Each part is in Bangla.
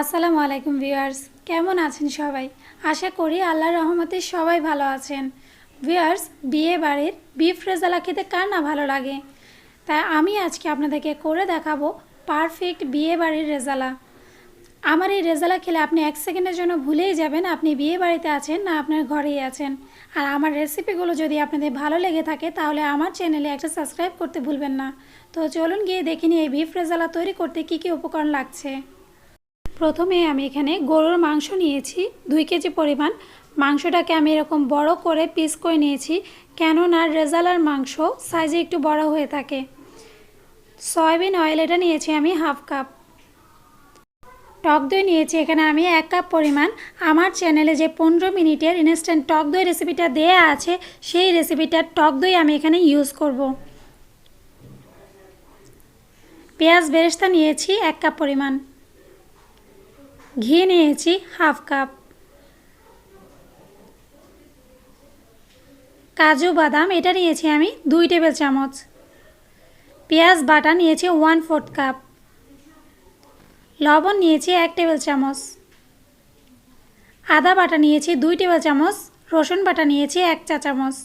আসসালামু আলাইকুম ভিউয়ার্স, কেমন আছেন সবাই? আশা করি আল্লাহর রহমতে সবাই ভালো আছেন। ভিউয়ার্স, বিয়ে বাড়ির বিফ রেজালা খেতে কার না ভালো লাগে? তাই আমি আজকে আপনাদেরকে করে দেখাবো পারফেক্ট বিয়ে বাড়ির রেজালা। আমার এই রেজালা খেলে আপনি এক সেকেন্ডের জন্য ভুলেই যাবেন আপনি বিয়ে বাড়িতে আছেন না আপনার ঘরেই আছেন। আর আমার রেসিপিগুলো যদি আপনাদের ভালো লেগে থাকে তাহলে আমার চ্যানেলে একটা সাবস্ক্রাইব করতে ভুলবেন না। তো চলুন গিয়ে দেখিনি এই বিফ রেজালা তৈরি করতে কী কী উপকরণ লাগছে। প্রথমে আমি এখানে গরুর মাংস নিয়েছি, দুই কেজি পরিমাণ। মাংসটাকে আমি এরকম বড় করে পিস করে নিয়েছি, কেননা রেজালার মাংস সাইজে একটু বড় হয়ে থাকে। সয়াবিন অয়েল এটা নিয়েছি আমি হাফ কাপ টক দই নিয়েছি, এখানে আমি এক কাপ পরিমাণ। আমার চ্যানেলে যে পনেরো মিনিটের ইনস্ট্যান্ট টক দই রেসিপিটা দেয়া আছে, সেই রেসিপিটার টক দই আমি এখানে ইউজ করব। পেঁয়াজ বেরেস্তা নিয়েছি এক কাপ পরিমাণ। ঘি নিয়েছি হাফ কাপ। কাজু বাদাম, এটা নিয়েছি আমি দুই টেবিল চামচ। পেঁয়াজ বাটা নিয়েছি ওয়ান ফোর্থ কাপ। লবণ নিয়েছি এক টেবিল চামচ। আদা বাটা নিয়েছি দুই টেবিল চামচ। রসুন বাটা নিয়েছি এক চা চামচ।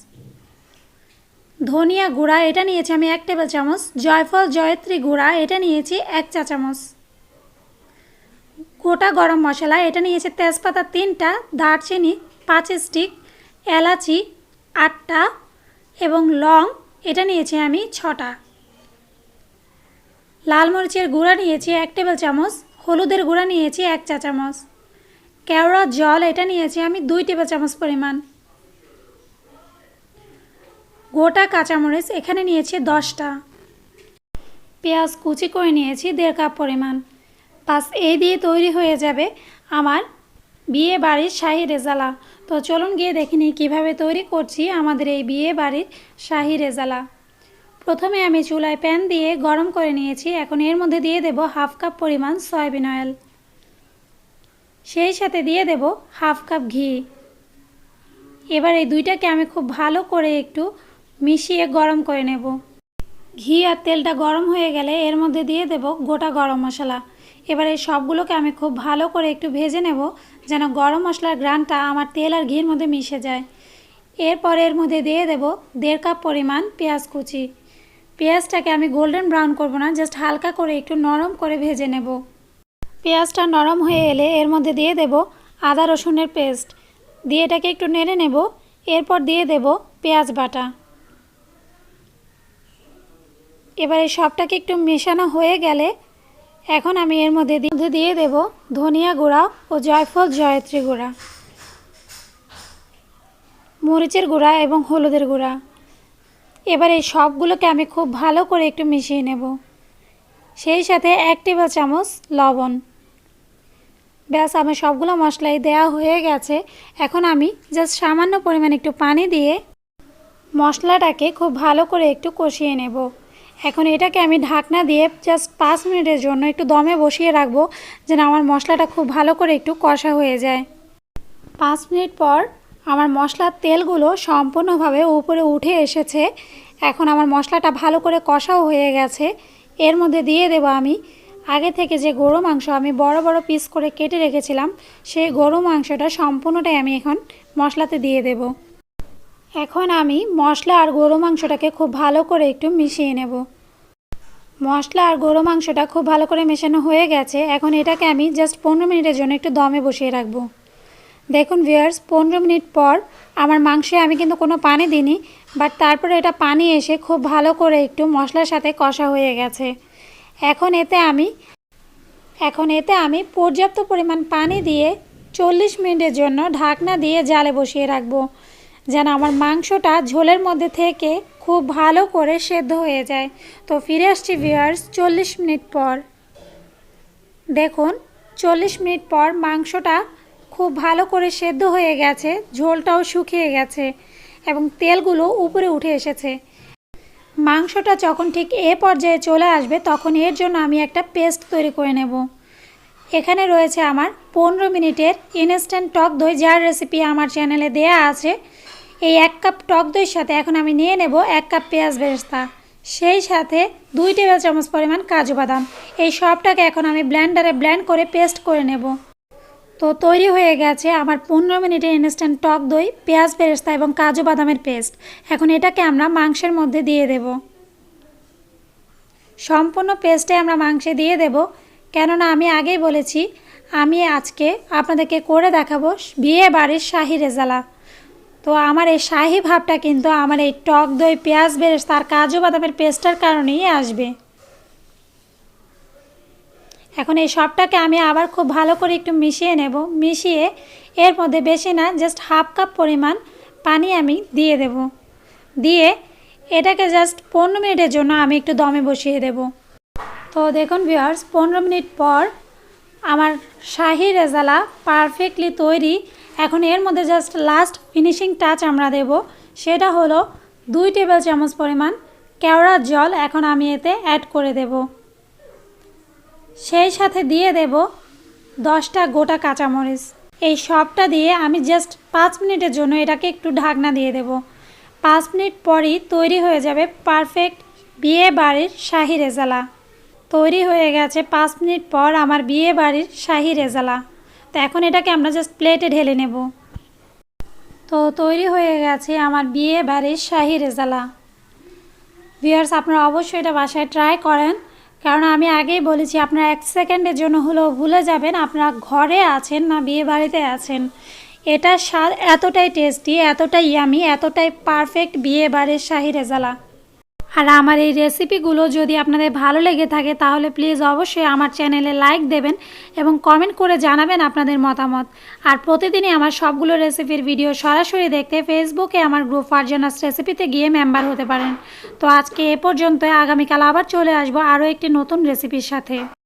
ধনিয়া গুঁড়া, এটা নিয়েছি আমি এক টেবিল চামচ। জয়ফল, জয়ত্রী গুঁড়া, এটা নিয়েছি এক চা চামচ। গোটা গরম মশলা, এটা নিয়েছে তেজপাতা তিনটা, দারচিনি পাঁচ স্টিক এলাচি আটটা এবং লং, এটা নিয়েছি আমি ছটা। লাল মরিচের গুঁড়া নিয়েছি এক টেবিল চামচ, হলুদের গুঁড়া নিয়েছি এক চা চামচ, কেওড়া জল, এটা নিয়েছি আমি দুই টেবিল চামচ পরিমাণ। গোটা কাঁচামরিচ এখানে নিয়েছি দশটা। পেঁয়াজ কুচি করে নিয়েছি দেড় কাপ পরিমাণ। বাস এই দিয়ে তৈরি হয়ে যাবে আমার বিয়ে বাড়ির শাহি রেজালা। তো চলুন গিয়ে দেখিনি কীভাবে তৈরি করছি আমাদের এই বিয়ে বাড়ির শাহি রেজালা। প্রথমে আমি চুলায় প্যান দিয়ে গরম করে নিয়েছি। এখন এর মধ্যে দিয়ে দেব হাফ কাপ পরিমাণ সয়াবিন অয়েল। সেই সাথে দিয়ে দেব হাফ কাপ ঘি। এবার এই দুইটাকে আমি খুব ভালো করে একটু মিশিয়ে গরম করে নেব। ঘি আর তেলটা গরম হয়ে গেলে এর মধ্যে দিয়ে দেব গোটা গরম মশলা। এবার এই সবগুলোকে আমি খুব ভালো করে একটু ভেজে নেব যেন গরম মশলার গ্রানটা আমার তেল আর ঘির মধ্যে মিশে যায়। এরপর এর মধ্যে দিয়ে দেব দেড় কাপ পরিমাণ পেঁয়াজ কুচি। পেঁয়াজটাকে আমি গোল্ডেন ব্রাউন করব না, জাস্ট হালকা করে একটু নরম করে ভেজে নেব। পেঁয়াজটা নরম হয়ে এলে এর মধ্যে দিয়ে দেব আদা রসুনের পেস্ট। দিয়ে এটাকে একটু নেড়ে নেব, এরপর দিয়ে দেব পেঁয়াজ বাটা। এবার সবটাকে একটু মেশানো হয়ে গেলে এখন আমি এর মধ্যে মধ্যে দিয়ে দেব ধনিয়া গুঁড়া ও জয়ফল জয়ত্রী গুঁড়া, মরিচের গুঁড়া এবং হলুদের গুঁড়া। এবার এই সবগুলোকে আমি খুব ভালো করে একটু মিশিয়ে নেব। সেই সাথে এক টেবিল চামচ লবণ। ব্যাস, আমার সবগুলো মশলাই দেওয়া হয়ে গেছে। এখন আমি জাস্ট সামান্য পরিমাণ একটু পানি দিয়ে মশলাটাকে খুব ভালো করে একটু কষিয়ে নেব। এখন এটাকে আমি ঢাকনা দিয়ে জাস্ট পাঁচ মিনিটের জন্য একটু দমে বসিয়ে রাখব, যেন আমার মশলাটা খুব ভালো করে একটু কষা হয়ে যায়। পাঁচ মিনিট পর আমার মশলার তেলগুলো সম্পূর্ণভাবে উপরে উঠে এসেছে। এখন আমার মশলাটা ভালো করে কষাও হয়ে গেছে। এর মধ্যে দিয়ে দেব আমি, আগে থেকে যে গরু মাংস আমি বড় বড় পিস করে কেটে রেখেছিলাম, সেই গরু মাংসটা সম্পূর্ণটাই আমি এখন মশলাতে দিয়ে দেব। এখন আমি মশলা আর গরু মাংসটাকে খুব ভালো করে একটু মিশিয়ে নেব। মশলা আর গরু মাংসটা খুব ভালো করে মেশানো হয়ে গেছে। এখন এটাকে আমি জাস্ট পনেরো মিনিটের জন্য একটু দমে বসিয়ে রাখব। দেখুন ভিয়ার্স পনেরো মিনিট পর আমার মাংসে আমি কিন্তু কোনো পানি দিইনি বাট তারপরে এটা পানি এসে খুব ভালো করে একটু মশলার সাথে কষা হয়ে গেছে। এখন এতে আমি, এখন এতে আমি পর্যাপ্ত পরিমাণ পানি দিয়ে চল্লিশ মিনিটের জন্য ঢাকনা দিয়ে জালে বসিয়ে রাখব। যেন আমার মাংসটা ঝোলের মধ্যে থেকে খুব ভালো করে সেদ্ধ হয়ে যায়। তো ফিরে আসছি ভিয়ার্স চল্লিশ মিনিট পর। দেখুন, চল্লিশ মিনিট পর মাংসটা খুব ভালো করে সেদ্ধ হয়ে গেছে, ঝোলটাও শুকিয়ে গেছে এবং তেলগুলো উপরে উঠে এসেছে। মাংসটা যখন ঠিক এ পর্যায়ে চলে আসবে, তখন এর জন্য আমি একটা পেস্ট তৈরি করে নেব। এখানে রয়েছে আমার পনেরো মিনিটের ইনস্ট্যান্ট টক দই, যার রেসিপি আমার চ্যানেলে দেয়া আছে। এই এক কাপ টক দইয়ের সাথে এখন আমি নিয়ে নেব এক কাপ পেঁয়াজ বেরেস্তা। সেই সাথে দুই টেবিল চামচ পরিমাণ কাজু বাদাম। এই সবটাকে এখন আমি ব্ল্যান্ডারে ব্ল্যান্ড করে পেস্ট করে নেব। তো তৈরি হয়ে গেছে আমার পনেরো মিনিটের ইনস্ট্যান্ট টক দই, পেঁয়াজ বেরেস্তা এবং কাজু বাদামের পেস্ট। এখন এটাকে আমরা মাংসের মধ্যে দিয়ে দেব। সম্পূর্ণ পেস্টে আমরা মাংসে দিয়ে দেব। কেননা আমি আগেই বলেছি, আমি আজকে আপনাদেরকে করে দেখাবো বিয়ে বাড়ির শাহি রেজালা। তো আমার এই শাহি ভাবটা কিন্তু আমার এই টক দই, পেঁয়াজ বেরেস্তা আর কাজু বাদামের পেস্টের কারণেই আসবে। এখন এই সবটাকে আমি আবার খুব ভালো করে একটু মিশিয়ে নেব। মিশিয়ে এর মধ্যে বেশি না জাস্ট হাফ কাপ পরিমাণ পানি আমি দিয়ে দেব। দিয়ে এটাকে জাস্ট পনেরো মিনিটের জন্য আমি একটু দমে বসিয়ে দেব। তো দেখুন ভিওয়ার্স পনেরো মিনিট পর আমার শাহি রেজালা পারফেক্টলি তৈরি এখন এর মধ্যে জাস্ট লাস্ট ফিনিশিং টাচ আমরা দেব। সেটা হলো দুই টেবিল চামচ পরিমাণ কেওড়ার জল এখন আমি এতে অ্যাড করে দেবো। সেই সাথে দিয়ে দেব দশটা গোটা কাঁচামরিচ। এই সবটা দিয়ে আমি জাস্ট পাঁচ মিনিটের জন্য এটাকে একটু ঢাকনা দিয়ে দেব। পাঁচ মিনিট পরই তৈরি হয়ে যাবে পারফেক্ট বিয়ে বাড়ির শাহি রেজালা। তৈরি হয়ে গেছে পাঁচ মিনিট পর আমার বিয়ে বাড়ির শাহি রেজালা। তো এখন এটাকে আমরা জাস্ট প্লেটে ঢেলে নেব। তো তৈরি হয়ে গেছে আমার বিয়ে বাড়ির শাহি রেজালা। ভিউয়ার্স আপনারা অবশ্যই এটা বাসায় ট্রাই করেন। কারণ আমি আগেই বলেছি, আপনারা এক সেকেন্ডের জন্য হলেও ভুলে যাবেন আপনারা ঘরে আছেন না, বিয়ে বাড়িতে আছেন। এটার স্বাদ এতটাই টেস্টি এতটাই ইয়ামি এতটাই পারফেক্ট বিয়ে বাড়ির শাহি রেজালা। আর আমার এই রেসিপিগুলো যদি আপনাদের ভালো লেগে থাকে, তাহলে প্লিজ অবশ্যই আমার চ্যানেলে লাইক দেবেন এবং কমেন্ট করে জানাবেন আপনাদের মতামত। আর প্রতিদিনই আমার সবগুলো রেসিপির ভিডিও সরাসরি দেখতে ফেসবুকে আমার গ্রুপ ফারজানাস রেসিপিতে গিয়ে মেম্বার হতে পারেন। তো আজকে এ পর্যন্ত আগামীকাল আবার চলে আসব আরও একটি নতুন রেসিপির সাথে।